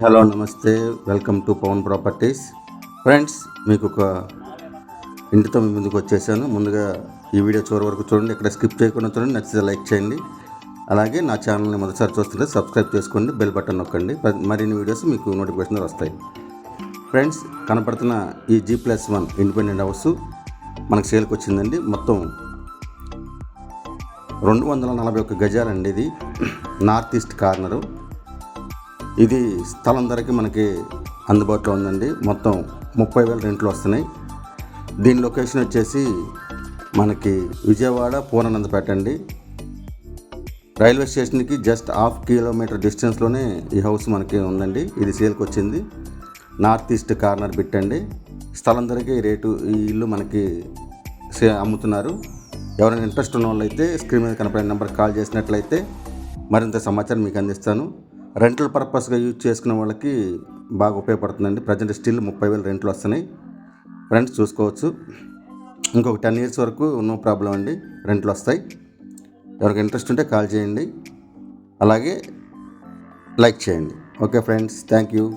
Hello నమస్తే. Welcome to Pavan properties. Friends మీకు ఒక ఇంటితో మీ ముందుకు వచ్చేసాను. ముందుగా ఈ వీడియో చివరి వరకు చూడండి. ఇక్కడ స్కిప్ చేయకుండా చూడండి. నచ్చితే లైక్ చేయండి. అలాగే నా ఛానల్ని మొదటిసారి చూస్తుంటే సబ్స్క్రైబ్ చేసుకోండి. బెల్ బటన్ నొక్కండి. మరిన్ని వీడియోస్ మీకు నోటిఫికేషన్ వస్తాయి. ఫ్రెండ్స్ కనపడుతున్న ఈ G plus one independent house మనకు సేల్కి వచ్చిందండి. మొత్తం రెండు వందల నలభై ఒక్క గజాలండి ఇది. North east corner. ఇది స్థలం ధరకి మనకి అందుబాటులో ఉందండి. మొత్తం ముప్పై వేల రెంట్లు వస్తున్నాయి. దీని లొకేషన్ వచ్చేసి మనకి విజయవాడ పూర్ణానందపేట అండి. రైల్వే స్టేషన్కి జస్ట్ హాఫ్ కిలోమీటర్ డిస్టెన్స్లోనే ఈ హౌస్ మనకి ఉందండి. ఇది సేల్కి వచ్చింది. నార్త్ ఈస్ట్ కార్నర్ బిట్ అండి. స్థలం ధరకి రేటు ఈ ఇల్లు మనకి సే అమ్ముతున్నారు. ఎవరైనా ఇంట్రెస్ట్ ఉన్న వాళ్ళైతే స్క్రీన్ మీద కనపడే నెంబర్కి కాల్ చేసినట్లయితే మరింత సమాచారం మీకు అందిస్తాను. రెంటల్ పర్పస్గా యూజ్ చేసుకునే వాళ్ళకి బాగా ఉపయోగపడుతుందండి. ప్రజెంట్ స్టిల్ ముప్పై వేలు రెంట్లు వస్తున్నాయి. ఫ్రెండ్స్ చూసుకోవచ్చు. ఇంకొక టెన్ ఇయర్స్ వరకు నో ప్రాబ్లం అండి. రెంట్లు వస్తాయి. ఎవరికి ఇంట్రెస్ట్ ఉంటే కాల్ చేయండి. అలాగే లైక్ చేయండి. Okay friends thank you